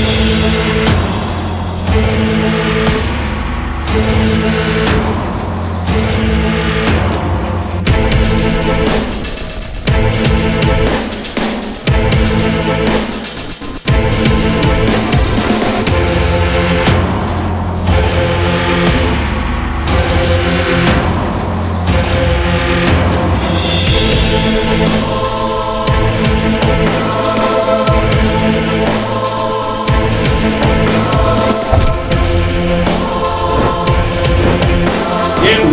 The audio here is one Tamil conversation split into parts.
Thank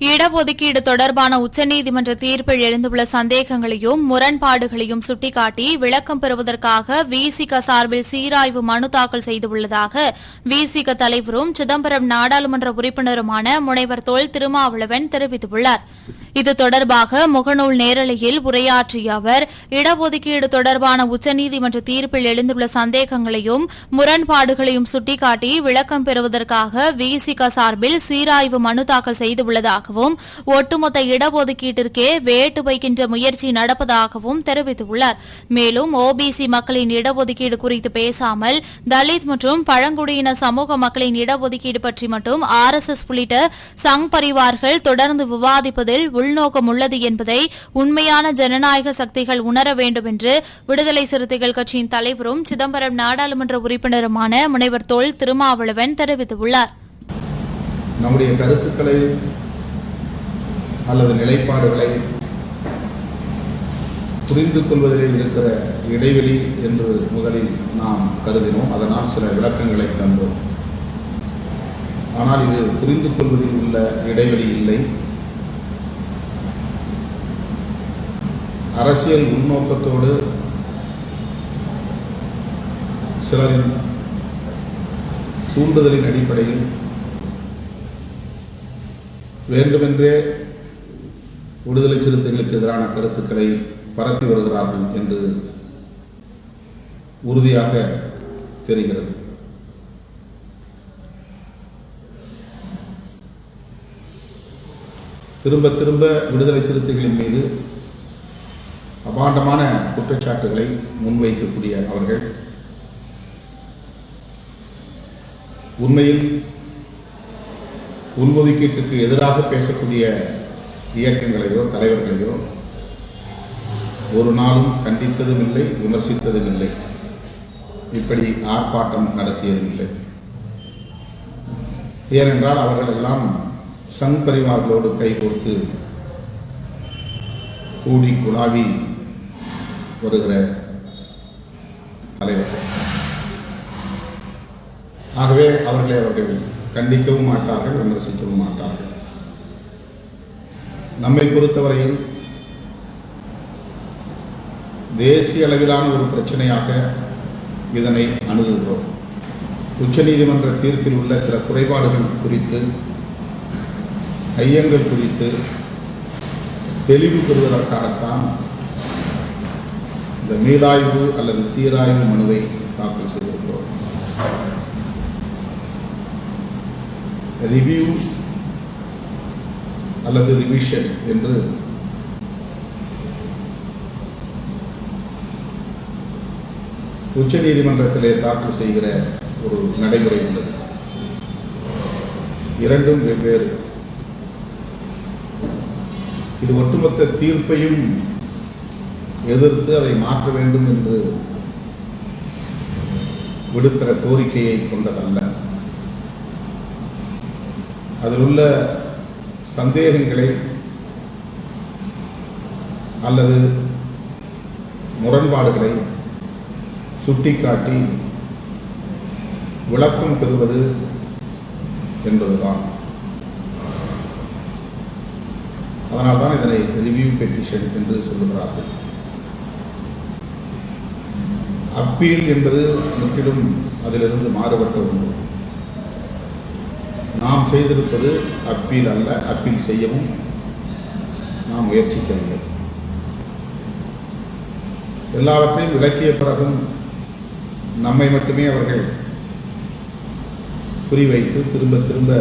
இடஒதுக்கீடு தொடர்பான உச்சநீதிமன்ற தீர்ப்பில் எழுந்துள்ள சந்தேகங்களையும் முரண்பாடுகளையும் சுட்டிக்காட்டி விளக்கம் பெறுவதற்காக விசிக சார்பில் சீராய்வு மனு தாக்கல் செய்துள்ளதாக விசிக தலைவரும் சிதம்பரம் நாடாளுமன்ற உறுப்பினருமான முனைவர் தொல் திருமாவளவன் தெரிவித்துள்ளார். இது தொடர்பாக முகநூல் நேரலையில் உரையாற்றிய அவர் இடஒதுக்கீடு தொடர்பான உச்சநீதிமன்ற தீர்ப்பில் எழுந்துள்ள சந்தேகங்களையும் முரண்பாடுகளையும் சுட்டிக்காட்டி விளக்கம் பெறுவதற்காக விசிக சார்பில் சீராய்வு மனு தாக்கல் செய்துள்ளதாகவும் ஒட்டுமொத்த இடஒதுக்கீட்டிற்கே வேட்டு வைக்கின்ற முயற்சி நடப்பதாகவும் தெரிவித்துள்ளார். மேலும் ஓபிசி மக்களின் இடஒதுக்கீடு குறித்து பேசாமல் தலித் மற்றும் பழங்குடியின சமூக மக்களின் இடஒதுக்கீடு பற்றி மட்டும் ஆர் எஸ் எஸ் உள்ளிட்ட சங் பரிவார்கள் தொடர்ந்து விவாதிப்பதில் உள்நோக்கம் உள்ளது என்பதை உண்மையான ஜனநாயக சக்திகள் உணர வேண்டும் என்று விடுதலை சிறுத்தைகள் கட்சியின் தலைவரும் சிதம்பரம் நாடாளுமன்ற உறுப்பினருமான முனைவர் தொல் திருமாவளவன் தெரிவித்துள்ளார். நம்முடைய கருத்துக்களை அல்லது நிலைப்பாடுகளை புரிந்து கொள்வதில் இருக்கிற இடைவெளி என்று முதலில் நாம் கருதினோம். அதனால் சில விளக்கங்களை தந்தோம். ஆனால் இது புரிந்து கொள்வதில் உள்ள இடைவெளி இல்லை. அரசியல் உள்நோக்கத்தோடு சிலரின் தூண்டுதலின் அடிப்படையில் வேண்டுமென்றே விடுதலை சிறுத்தைகளுக்கு எதிரான கருத்துக்களை பரப்பி வருகிறார்கள் என்று உறுதியாக தெரிகிறது. திரும்ப திரும்ப விடுதலை சிறுத்தைகளின் மீது அபாண்டமான குற்றச்சாட்டுகளை முன்வைக்கக்கூடிய அவர்கள். உண்மையில் உள்ஒதுக்கீட்டுக்கு எதிராக பேசக்கூடிய இயக்கங்களையோ தலைவர்களையோ ஒரு நாளும் கண்டித்ததும் இல்லை விமர்சித்ததும் இல்லை இப்படி ஆர்ப்பாட்டம் நடத்தியதும் இல்லை ஏனென்றால் அவர்கள் எல்லாம் சங் பரிவார்களோடு கைகோர்த்து கூடி குழாவி வருகிற தலைவர்கள் ஆகவே அவர்களை அவர்கள் கண்டிக்கவும் மாட்டார்கள் விமர்சிக்கவும் மாட்டார்கள். நம்மை பொறுத்தவரையில் தேசிய அளவிலான ஒரு பிரச்சனையாக இதனை அணுகுகிறோம். உச்சநீதிமன்ற தீர்ப்பில் உள்ள சில குறைபாடுகள் குறித்து ஐயங்கள் குறித்து தெளிவு பெறுவதற்காகத்தான் இந்த மீளாய்வு அல்லது சீராய்வு மனுவை தாக்கல் செய்திருக்கிறோம். ரிவ்யூ அல்லது ரிவிஷன் என்று உச்சநீதிமன்றத்திலே தாக்கல் செய்கிற ஒரு நடைமுறை உள்ளது. இரண்டும் வெவ்வேறு. இது ஒட்டுமொத்த தீர்ப்பையும் எதிர்த்து அதை மாற்ற வேண்டும் என்று விடுக்கிற கோரிக்கையை கொண்டதல்ல. அதில் உள்ள சந்தேகங்களை அல்லது முரண்பாடுகளை சுட்டிக்காட்டி விளக்கம் பெறுவது என்பதுதான். அதனால்தான் இதனை ரிவ்யூ பெட்டிஷன் என்று சொல்லுகிறார்கள். அப்பீல் என்பது முற்றிலும் அதிலிருந்து மாறுபட்ட ஒன்று. நாம் செய்திருப்பது அப்பீல் அல்ல அப்பீல் செய்யவும் நாம் முயற்சிக்கவில்லை. எல்லாவற்றையும் விளக்கிய பிறகும் நம்மை மட்டுமே அவர்கள் குறிவைத்து திரும்ப திரும்ப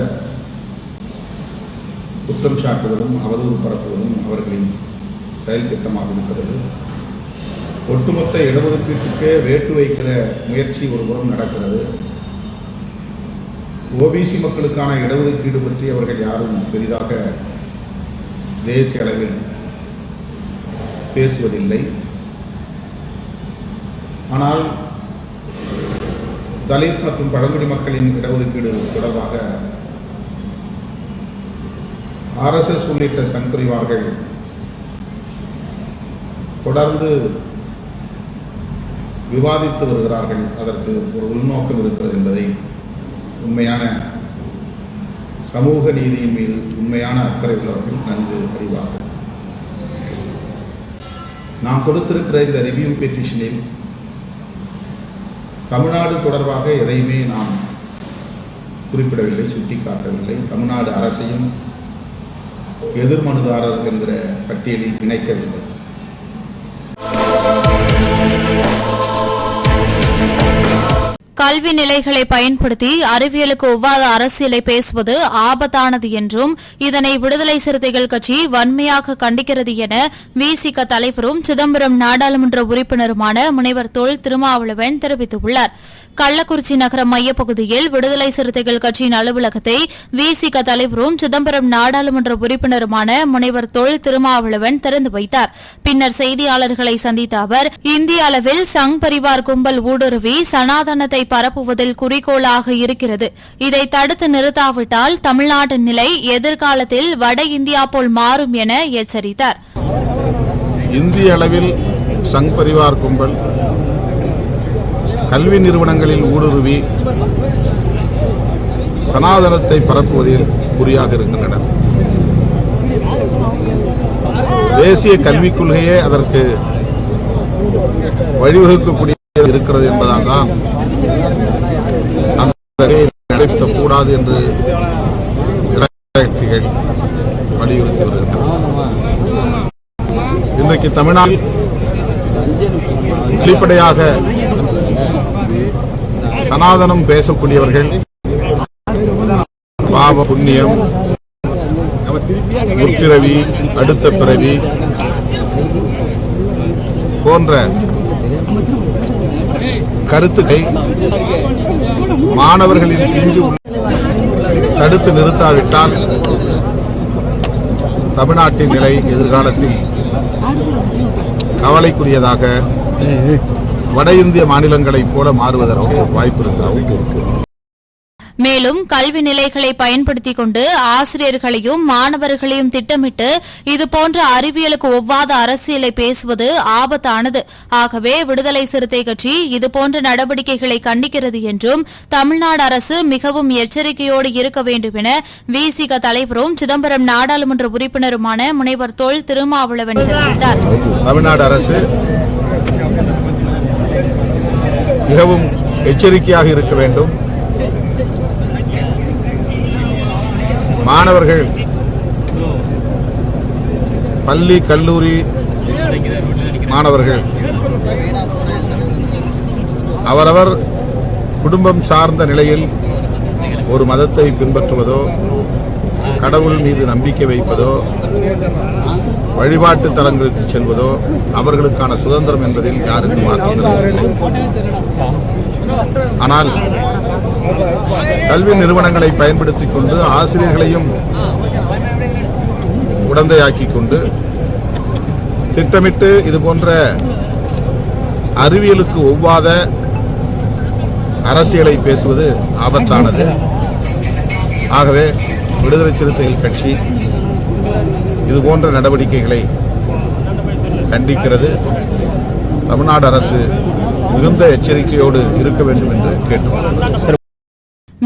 குற்றம் சாட்டுவதும் அவதூறு பரப்புவதும் அவர்களின் செயல் திட்டமாக இருக்கிறது ஒட்டுமொத்த இடஒதுக்கீட்டுக்கே வேட்டு வைக்கிற முயற்சி ஒருபுறம் நடக்கிறது. ஓபிசி மக்களுக்கான இடஒதுக்கீடு பற்றி அவர்கள் யாரும் பெரிதாக தேசிய அளவில் பேசுவதில்லை. ஆனால் தலித் மற்றும் பழங்குடி மக்களின் இடஒதுக்கீடு தொடர்பாக ஆர்எஸ்எஸ் உள்ளிட்ட சங்கரிவார்கள் தொடர்ந்து விவாதித்து வருகிறார்கள். அதற்கு ஒரு உள்நோக்கம் இருக்கிறது என்பதை உண்மையான சமூக நீதியின் மீது உண்மையான அக்கறை உள்ளவர்கள் நன்கு அறிவார்கள். நாம் கொடுத்திருக்கிற இந்த ரிவ்யூ பெட்டிஷனில் தமிழ்நாடு தொடர்பாக எதையுமே நாம் குறிப்பிடவில்லை சுட்டிக்காட்டவில்லை. தமிழ்நாடு அரசையும் எதிர்மனுதாரர் என்கிற பட்டியலில் இணைக்கவில்லை. கல்வி நிலைகளை பயன்படுத்தி அறிவியலுக்கு ஒவ்வாத அரசியலை பேசுவது ஆபத்தானது என்றும் இதனை விடுதலை சிறுத்தைகள் கட்சி வன்மையாக கண்டிக்கிறது என விசிக தலைவரும் சிதம்பரம் நாடாளுமன்ற உறுப்பினருமான முனைவர் தொல் திருமாவளவன் தெரிவித்துள்ளார். கள்ளக்குறிச்சி நகர மையப்பகுதியில் விடுதலை சிறுத்தைகள் கட்சியின் அலுவலகத்தை விசிக தலைவரும் சிதம்பரம் நாடாளுமன்ற உறுப்பினருமான முனைவர் தொல் திருமாவளவன் திறந்து வைத்தார். பின்னர் செய்தியாளர்களை சந்தித்த அவர் இந்திய அளவில் சங் பரிவார் கும்பல் ஊடுருவி சனாதனத்தை பரப்புவதில் குறிக்கோளாக இருக்கிறது. இதை தடுத்து நிறுத்தாவிட்டால் தமிழ்நாட்டு நிலை எதிர்காலத்தில் வட இந்தியா போல் மாறும் என எச்சரித்தார். இந்திய அளவில் சங் பரிவார் கும்பல் கல்வி நிறுவனங்களில் ஊடுருவி சனாதனத்தை பரப்புவதில் குறியாக இருக்கின்றனர். தேசிய கல்விக் கொள்கையே அதற்கு வழிவகுக்கக்கூடிய இருக்கிறது என்பதால் தான் அந்த கூடாது என்று இலக்கியங்கள் வலியுறுத்தி வருகின்றனர் இன்றைக்கு தமிழ்நாட்டில் வெளிப்படையாக சனாதனம் பேசக்கூடியவர்கள். பாவ புண்ணியம் முற்பிறவி அடுத்த பிறவி போன்ற கருத்துக்கை மாணவர்களின் பிஞ்சு தடுத்து நிறுத்தாவிட்டால் தமிழ்நாட்டின் நிலை எதிர்காலத்தில் கவலைக்குரியதாக வட இந்திய மாநிலங்களைப் போல மாறுவதற்கு வாய்ப்பு இருக்கிறது மேலும் கல்வி நிலைகளை பயன்படுத்திக் கொண்டு ஆசிரியர்களையும் மாணவர்களையும் திட்டமிட்டு இதுபோன்ற அறிவியலுக்கு ஒவ்வாத அரசியலை பேசுவது ஆபத்தானது. ஆகவே விடுதலை சிறுத்தை கட்சி இதுபோன்ற நடவடிக்கைகளை கண்டிக்கிறது என்றும் தமிழ்நாடு அரசு மிகவும் எச்சரிக்கையோடு இருக்க வேண்டும் என விசிக தலைவரும் சிதம்பரம் நாடாளுமன்ற உறுப்பினருமான முனைவர் தொல் திருமாவளவன் தெரிவித்தார். தமிழ்நாடு அரசு மிகவும் எச்சரிக்கையாக இருக்க வேண்டும். மாணவர்கள் பள்ளி கல்லூரி மாணவர்கள் அவரவர் குடும்பம் சார்ந்த நிலையில் ஒரு மதத்தை பின்பற்றுவதோ கடவுள் மீது நம்பிக்கை வைப்பதோ வழிபாட்டு தலங்களுக்கு செல்வதோ அவர்களுக்கான சுதந்திரம் என்பதில் யாருக்கும் மாற்றம் இல்லை. ஆனால் கல்வி நிறுவனங்களை பயன்படுத்திக் கொண்டு ஆசிரியர்களையும் உடந்தையாக்கிக் கொண்டு திட்டமிட்டு இது போன்ற அறிவியலுக்கு ஒவ்வாத அரசியலை பேசுவது ஆபத்தானது ஆகவே விடுதலை சிறுத்தைகள் கட்சி இது போன்ற நடவடிக்கைகளை கண்டிக்கிறது. தமிழ்நாடு அரசு மிகுந்த எச்சரிக்கையோடு இருக்க வேண்டும் என்று கேட்டுக்கொள்கிறேன்.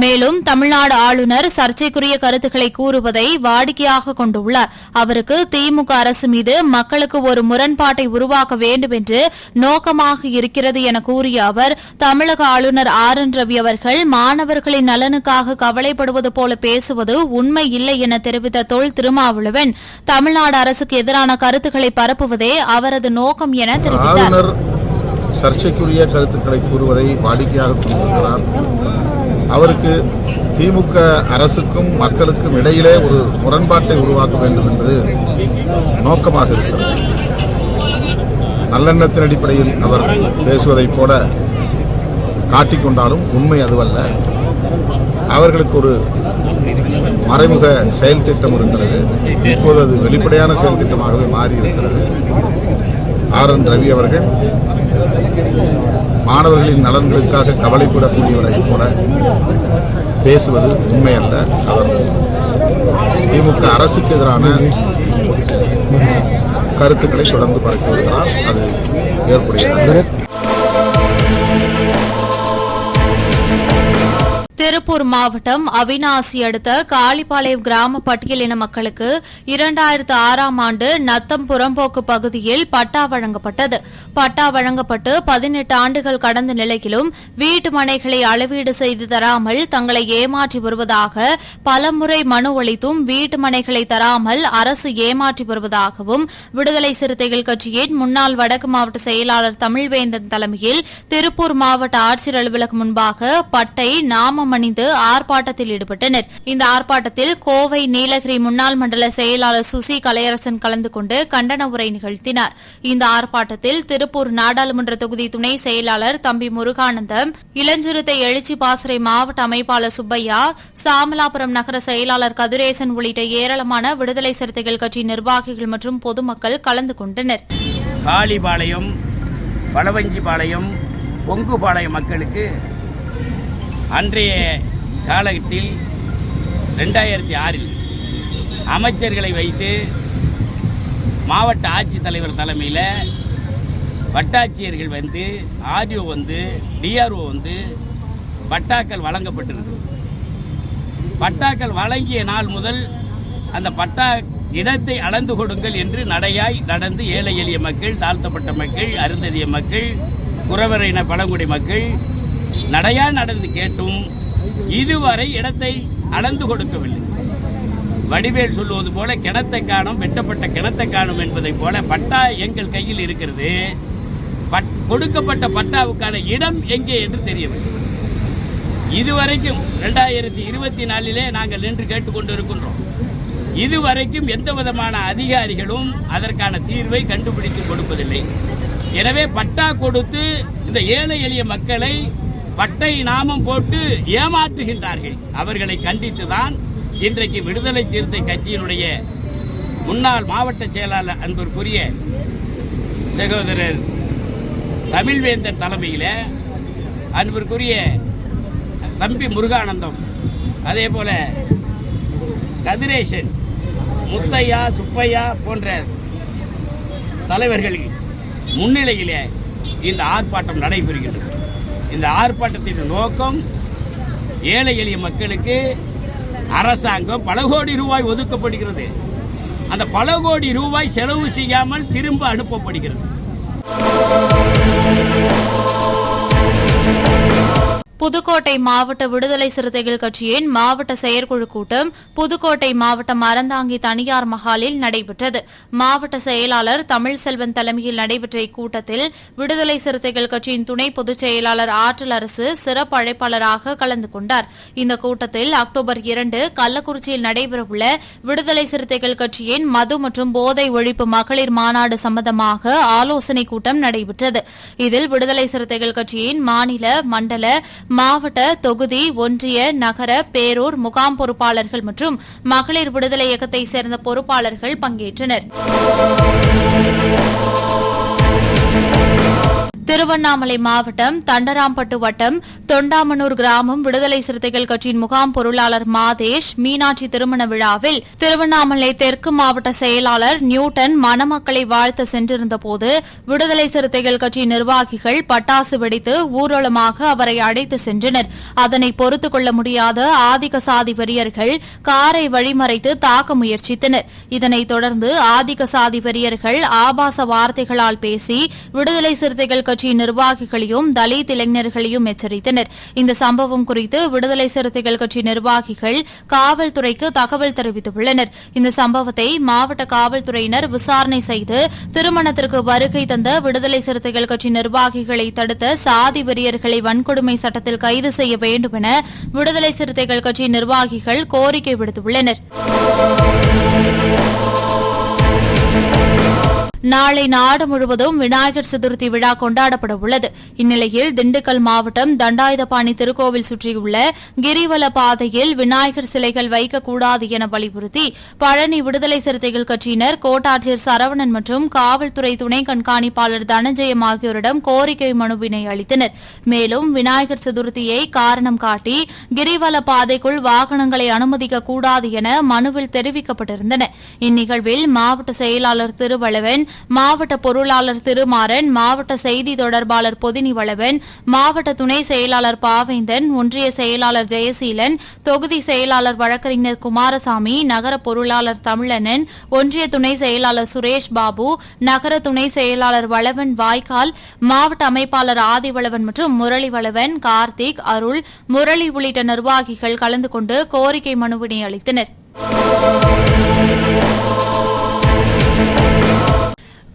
மேலும் தமிழ்நாடு ஆளுநர் சர்ச்சைக்குரிய கருத்துக்களை கூறுவதை வாடிக்கையாக கொண்டுள்ளார். அவருக்கு திமுக அரசு மீது மக்களுக்கு ஒரு முரண்பாட்டை உருவாக்க வேண்டும் என்று நோக்கமாக இருக்கிறது என கூறிய அவர் தமிழக ஆளுநர் ஆர். என். ரவி அவர்கள் மாணவர்களின் நலனுக்காக கவலைப்படுவது போல பேசுவது உண்மை இல்லை என தெரிவித்த தொல் திருமாவளவன் தமிழ்நாடு அரசுக்கு எதிரான கருத்துக்களை பரப்புவதே அவரது நோக்கம் என தெரிவித்தார். சர்ச்சைக்குரிய கருத்துக்களை கூறுவதை வாடிக்கையாக கொண்டிருக்கிறார். அவருக்கு திமுக அரசுக்கும் மக்களுக்கும் இடையிலே ஒரு முரண்பாட்டை உருவாக்க வேண்டும் என்பது நோக்கமாக இருக்கிறது. நல்லெண்ணத்தின் அடிப்படையில் அவர் பேசுவதைப் போல காட்டிக்கொண்டாலும் உண்மை அதுவல்ல. அவர்களுக்கு ஒரு மறைமுக செயல் திட்டம் இருக்கிறது இப்போது அது வெளிப்படையான செயல் திட்டமாகவே மாறி இருக்கிறது ஆர் என் ரவி அவர்கள் மாணவர்களின் நலன்களுக்காக கவலைப்படக்கூடியவரை போல பேசுவது உண்மையல்ல. அவர் திமுக அரசுக்கு எதிரான கருத்துக்களை தொடர்ந்து பரப்பி வருகிறார் அது ஏற்புடையது திருப்பூர் மாவட்டம் அவினாசி அடுத்த காளிப்பாளையம் கிராம பட்டியலின மக்களுக்கு இரண்டாயிரத்து ஆறாம் ஆண்டு நத்தம் புறம்போக்கு பகுதியில் பட்டா வழங்கப்பட்டது. பட்டா வழங்கப்பட்டு பதினெட்டு ஆண்டுகள் கடந்த நிலையிலும் வீட்டு மனைகளை அளவீடு செய்து தராமல் தங்களை ஏமாற்றி வருவதாக பலமுறை மனு அளித்தும் வீட்டு மனைகளை தராமல் அரசு ஏமாற்றி வருவதாகவும் விடுதலை சிறுத்தைகள் கட்சியின் முன்னாள் வடக்கு மாவட்ட செயலாளர் தமிழ்வேந்தன் தலைமையில் திருப்பூர் மாவட்ட ஆட்சியர் அலுவலகம் முன்பாக பட்டை நாமம் அணிந்து ஆர்ப்பாட்டத்தில் ஈடுபட்டனர். இந்த ஆர்ப்பாட்டத்தில் கோவை நீலகிரி முன்னாள் மண்டல செயலாளர் சுசி கலையரசன் கலந்து கொண்டு கண்டன உரை நிகழ்த்தினார். இந்த ஆர்ப்பாட்டத்தில் திருப்பூர் நாடாளுமன்ற தொகுதி துணை செயலாளர் தம்பி முருகானந்தம் இளஞ்சிறுத்தை எழுச்சி பாசறை மாவட்ட அமைப்பாளர் சுப்பையா சாமலாபுரம் நகர செயலாளர் கதிரேசன் உள்ளிட்ட ஏராளமான விடுதலை சிறுத்தைகள் கட்சி நிர்வாகிகள் மற்றும் பொதுமக்கள் கலந்து கொண்டனர். காளிபாளையம் வளவஞ்சிபாளையம் பொங்குபாளையம் மக்களுக்கு அன்றைய காலகட்டத்தில் ரெண்டாயிரத்தி ஆறில் அமைச்சர்களை வைத்து மாவட்ட ஆட்சித்தலைவர் தலைமையில் வட்டாட்சியர்கள் வந்து ஆர்டிஓ வந்து டிஆர்ஓ வந்து பட்டாக்கள் வழங்கப்பட்டிருக்கு பட்டாக்கள் வழங்கிய நாள் முதல் அந்த பட்டா இடத்தை அளந்து கொடுங்கள் என்று நடையாய் நடந்து ஏழை எளிய மக்கள் தாழ்த்தப்பட்ட மக்கள் அருந்ததிய மக்கள் குறவரின பழங்குடி மக்கள் நடையா நடந்து கேட்டும் இதுவரை இடத்தை அளந்து கொடுக்கவில்லை. வடிவேல் சொல்லுவது போல கிணத்தை காணும் வெட்டப்பட்ட கிணத்தை காணும் என்பதை போல பட்டா எங்கள் கையில் இருக்கிறது. பட்- கொடுக்கப்பட்ட பட்டாவுக்கான இடம் எங்கே என்று தெரியவில்லை. இதுவரைக்கும் ரெண்டாயிரத்தி இருபத்தி நாலிலே நாங்கள் நின்று கேட்டுக்கொண்டு இருக்கின்றோம் இதுவரைக்கும் எந்த விதமான அதிகாரிகளும் அதற்கான தீர்வை கண்டுபிடித்து கொடுப்பதில்லை. எனவே பட்டா கொடுத்து இந்த ஏழை எளிய மக்களை பட்டை நாமம் போட்டு ஏமாற்றுகின்றார்கள். அவர்களை கண்டித்துதான் இன்றைக்கு விடுதலை சிறுத்தை கட்சியினுடைய முன்னாள் மாவட்ட செயலாளர் அன்பிற்குரிய சகோதரர் தமிழ்வேந்தன் தலைமையில் அன்பிற்குரிய தம்பி முருகானந்தம் அதே போல கதிரேசன் முத்தையா சுப்பையா போன்ற தலைவர்கள் முன்னிலையிலே இந்த ஆர்ப்பாட்டம் நடைபெறுகின்றது. இந்த ஆர்ப்பாட்டத்தின் நோக்கம் ஏழை எளிய மக்களுக்கு அரசாங்கம் பல கோடி ரூபாய் ஒதுக்கப்படுகிறது. அந்த பல கோடி ரூபாய் செலவு செய்யாமல் திரும்ப அனுப்பப்படுகிறது. புதுக்கோட்டை மாவட்ட விடுதலை சிறுத்தைகள் கட்சியின் மாவட்ட செயற்குழு கூட்டம் புதுக்கோட்டை மாவட்டம் அறந்தாங்கி தனியார் மஹாலில் நடைபெற்றது. மாவட்ட செயலாளர் தமிழ்செல்வன் தலைமையில் நடைபெற்ற இக்கூட்டத்தில் விடுதலை சிறுத்தைகள் கட்சியின் துணை பொதுச் செயலாளர் ஆற்றல் அரசு சிறப்பு அழைப்பாளராக கலந்து கொண்டார். இந்த கூட்டத்தில் அக்டோபர் இரண்டு கள்ளக்குறிச்சியில் நடைபெறவுள்ள விடுதலை சிறுத்தைகள் கட்சியின் மது மற்றும் போதை ஒழிப்பு மகளிர் மாநாடு சம்பந்தமாக ஆலோசனைக் கூட்டம் நடைபெற்றது. இதில் விடுதலை சிறுத்தைகள் கட்சியின் மாநில மண்டல மாவட்ட தொகுதி ஒன்றிய நகர பேரூர் முகாம் பொறுப்பாளர்கள் மற்றும் மகளிர் விடுதலை இயக்கத்தைச் சேர்ந்த பொறுப்பாளர்கள் பங்கேற்றனர். திருவண்ணாமலை மாவட்டம் தண்டராம்பட்டு வட்டம் தொண்டாமனூர் கிராமம் விடுதலை சிறுத்தைகள் கட்சியின் முகாம் பொருளாளர் மாதேஷ் மீனாட்சி திருமண விழாவில் திருவண்ணாமலை தெற்கு மாவட்ட செயலாளர் நியூட்டன் மணமக்களை வாழ்த்த சென்றிருந்தபோது விடுதலை சிறுத்தைகள் கட்சி நிர்வாகிகள் பட்டாசு வெடித்து ஊர்வலமாக அவரை அழைத்து சென்றனர். அதனை பொறுத்துக் கொள்ள முடியாத ஆதிக்க சாதி பெரியர்கள் காரை வழிமறைத்து தாக்க முயற்சித்தனர். இதனைத் தொடர்ந்து ஆதிக்க சாதி பெரியர்கள் ஆபாச வார்த்தைகளால் பேசி விடுதலை சிறுத்தைகள் கட்சி நிர்வாகிகளையும் தலித் இளைஞர்களையும் எச்சரித்தனர். இந்த சம்பவம் குறித்து விடுதலை சிறுத்தைகள் கட்சி நிர்வாகிகள் காவல்துறைக்கு தகவல் தெரிவித்துள்ளனர். இந்த சம்பவத்தை மாவட்ட காவல்துறையினர் விசாரணை செய்து திருமணத்திற்கு வருகை தந்த விடுதலை சிறுத்தைகள் கட்சி நிர்வாகிகளை தடுத்த சாதி வெறியர்களை வன்கொடுமை சட்டத்தில் கைது செய்ய வேண்டும் என விடுதலை சிறுத்தைகள் கட்சி நிர்வாகிகள் கோரிக்கை விடுத்துள்ளனர். நாளை நாடு முழுவதும் விநாயகர் சதுர்த்தி விழா கொண்டாடப்பட உள்ளது. இந்நிலையில் திண்டுக்கல் மாவட்டம் தண்டாயுதபாணி திருக்கோவில் சுற்றியுள்ள கிரிவல பாதையில் விநாயகர் சிலைகள் வைக்கக்கூடாது என வலியுறுத்தி பழனி விடுதலை சிறுத்தைகள் கட்சியினர் கோட்டாட்சியர் சரவணன் மற்றும் காவல்துறை துணை கண்காணிப்பாளர் தனஞ்சயம் ஆகியோரிடம் கோரிக்கை மனுவினை அளித்தனர். மேலும் விநாயகர் சதுர்த்தியை காரணம் காட்டி கிரிவல பாதைக்குள் வாகனங்களை அனுமதிக்க கூடாது என மனுவில் தெரிவிக்கப்பட்டிருந்தன. இந்நிகழ்வில் மாவட்ட செயலாளர் திருவளவன் மாவட்ட பொருளாளர் திருமாறன் மாவட்ட செய்தி தொடர்பாளர் பொதினி வளவன் மாவட்ட துணை செயலாளர் பாவேந்தன் ஒன்றிய செயலாளர் ஜெயசீலன் தொகுதி செயலாளர் வழக்கறிஞர் குமாரசாமி நகர பொருளாளர் தமிழனன் ஒன்றிய துணை செயலாளர் சுரேஷ் பாபு நகர துணை செயலாளர் வளவன் வாய்க்கால் மாவட்ட அமைப்பாளர் ஆதிவளவன் மற்றும் முரளி வளவன் கார்த்திக் அருள் முரளி உள்ளிட்ட நிர்வாகிகள் கலந்து கொண்டு கோரிக்கை மனுவினை அளித்தனர்.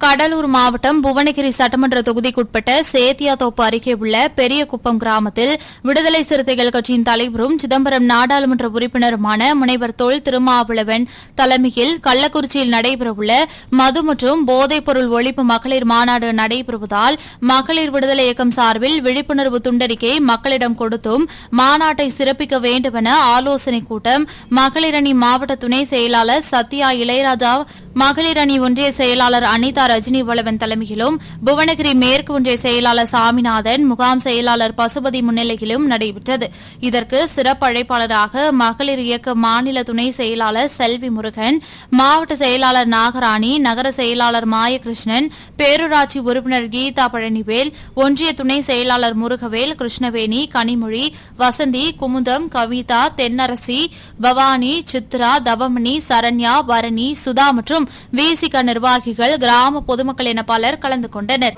கடலூர் மாவட்டம் புவனகிரி சட்டமன்ற தொகுதிக்குட்பட்ட சேத்தியாத்தோப்பு அருகே உள்ள பெரியகுப்பம் கிராமத்தில் விடுதலை சிறுத்தைகள் கட்சியின் தலைவரும் சிதம்பரம் நாடாளுமன்ற உறுப்பினருமான முனைவர் தொல் திருமாவளவன் தலைமையில் கள்ளக்குறிச்சியில் நடைபெறவுள்ள மது மற்றும் போதைப்பொருள் ஒழிப்பு மகளிர் மாநாடு நடைபெறுவதால் மகளிர் விடுதலை இயக்கம் சார்பில் விழிப்புணர்வு துண்டறிக்கை மக்களிடம் கொடுத்தும் மாநாட்டை சிறப்பிக்க வேண்டும் என ஆலோசனைக் கூட்டம் மகளிரணி மாவட்ட துணை செயலாளர் சத்யா இளையராஜா மகளிரணி ஒன்றிய செயலாளர் அனிதா ரஜினி வளவன் தலைமையிலும் புவனகிரி மேற்கு ஒன்றிய செயலாளர் சாமிநாதன் முகாம் செயலாளர் பசுபதி முன்னிலையிலும் நடைபெற்றது. இதற்கு சிறப்பு அழைப்பாளராக மகளிர் இயக்க மாநில துணை செயலாளர் செல்வி முருகன் மாவட்ட செயலாளர் நாகராணி நகர செயலாளர் மாயகிருஷ்ணன் பேரூராட்சி உறுப்பினர் கீதா பழனிவேல் ஒன்றிய துணை செயலாளர் முருகவேல் கிருஷ்ணவேணி கனிமொழி வசந்தி குமுதம் கவிதா தென்னரசி பவானி சித்ரா தவமணி சரண்யா பரணி சுதா மற்றும் விசிக நிர்வாகிகள் கிராம பொதுமக்கள் என பலர் கலந்து கொண்டனர்.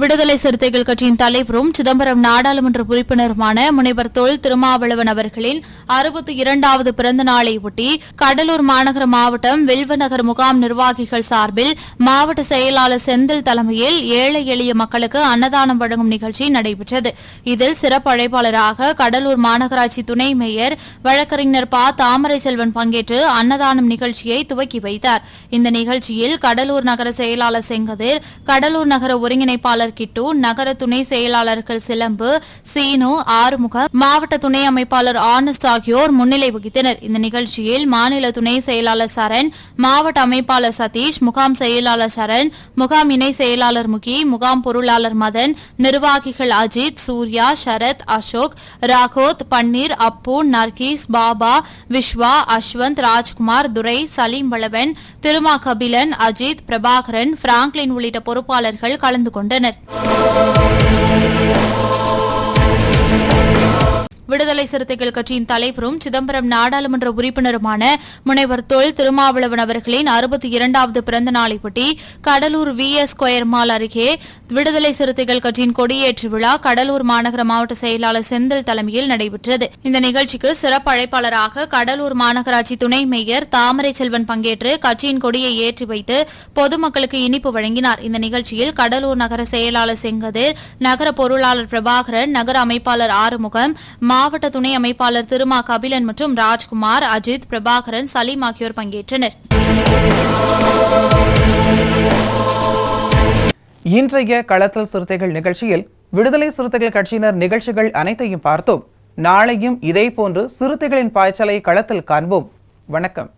விடுதலை சிறுத்தைகள் கட்சியின் தலைவரும் சிதம்பரம் நாடாளுமன்ற உறுப்பினருமான முனைவர் தொல் திருமாவளவன் அவர்களின் அறுபத்தி இரண்டாவது பிறந்த நாளையொட்டி கடலூர் மாநகர மாவட்டம் வில்வநகர் முகாம் நிர்வாகிகள் சார்பில் மாவட்ட செயலாளர் செந்தில் தலைமையில் ஏழை எளிய மக்களுக்கு அன்னதானம் வழங்கும் நிகழ்ச்சி நடைபெற்றது. இதில் சிறப்பு அழைப்பாளராக கடலூர் மாநகராட்சி துணை மேயர் வழக்கறிஞர் ப. தாமரை செல்வன் பங்கேற்று அன்னதானம் நிகழ்ச்சியை துவக்கி வைத்தார். இந்த நிகழ்ச்சியில் கடலூர் நகர செயலாளர் செங்கதிர் கடலூர் நகர ஒருங்கிணைப்பாளர் கிட்டு நகர துணை செயலாளர்கள் சிலம்பு சீனு ஆறுமுக மாவட்ட துணை அமைப்பாளர் ஆனஸ்ட் ஆகியோர் முன்னிலை வகித்தனர். இந்த நிகழ்ச்சியில் மாநில துணை செயலாளர் சரண் மாவட்ட அமைப்பாளர் சதீஷ் முகாம் செயலாளர் சரண் முகாம் இணை செயலாளர் முகி முகாம் பொருளாளர் மதன் நிர்வாகிகள் அஜித் சூர்யா சரத் அசோக் ராகோத் பன்னீர் அப்பு நர்கீஸ் பாபா விஸ்வா அஸ்வந்த் ராஜ்குமார் துரை சலீம் வளவன் திருமா கபிலன் அஜித் பிரபாகரன் பிராங்க்லின் உள்ளிட்ட பொறுப்பாளர்கள் கலந்து கொண்டனர் விடுதலை சிறுத்தைகள் கட்சியின் தலைவரும் சிதம்பரம் நாடாளுமன்ற உறுப்பினருமான முனைவர் தொல் திருமாவளவன் அவர்களின் அறுபத்தி இரண்டாவது பிறந்த நாளையொட்டி Cuddalore V S square mall அருகே விடுதலை சிறுத்தைகள் கட்சியின் கொடியேற்று விழா கடலூர் மாநகர மாவட்ட செயலாளர் செந்தில் தலைமையில் நடைபெற்றது. இந்த நிகழ்ச்சிக்கு சிறப்பு அழைப்பாளராக கடலூர் மாநகராட்சி துணை மேயர் தாமரை செல்வன் பங்கேற்று கட்சியின் கொடியை ஏற்றி வைத்து பொதுமக்களுக்கு இனிப்பு வழங்கினார். இந்த நிகழ்ச்சியில் கடலூர் நகர செயலாளர் செங்கதிர் நகர பொருளாளர் பிரபாகரன் நகர அமைப்பாளர் ஆறுமுகம் மாவட்ட துணை அமைப்பாளர் திருமா கபிலன் மற்றும் ராஜ்குமார் அஜித் பிரபாகரன் சலீம் ஆகியோர் பங்கேற்றனர். இன்றைய களத்தல் சிறுத்தைகள் நிகழ்ச்சியில் விடுதலை சிறுத்தைகள் கட்சியினர் நிகழ்ச்சிகள் அனைத்தையும் பார்த்தோம். நாளையும் இதேபோன்று சிறுத்தைகளின் பாய்ச்சலை களத்தில் காண்போம். வணக்கம்.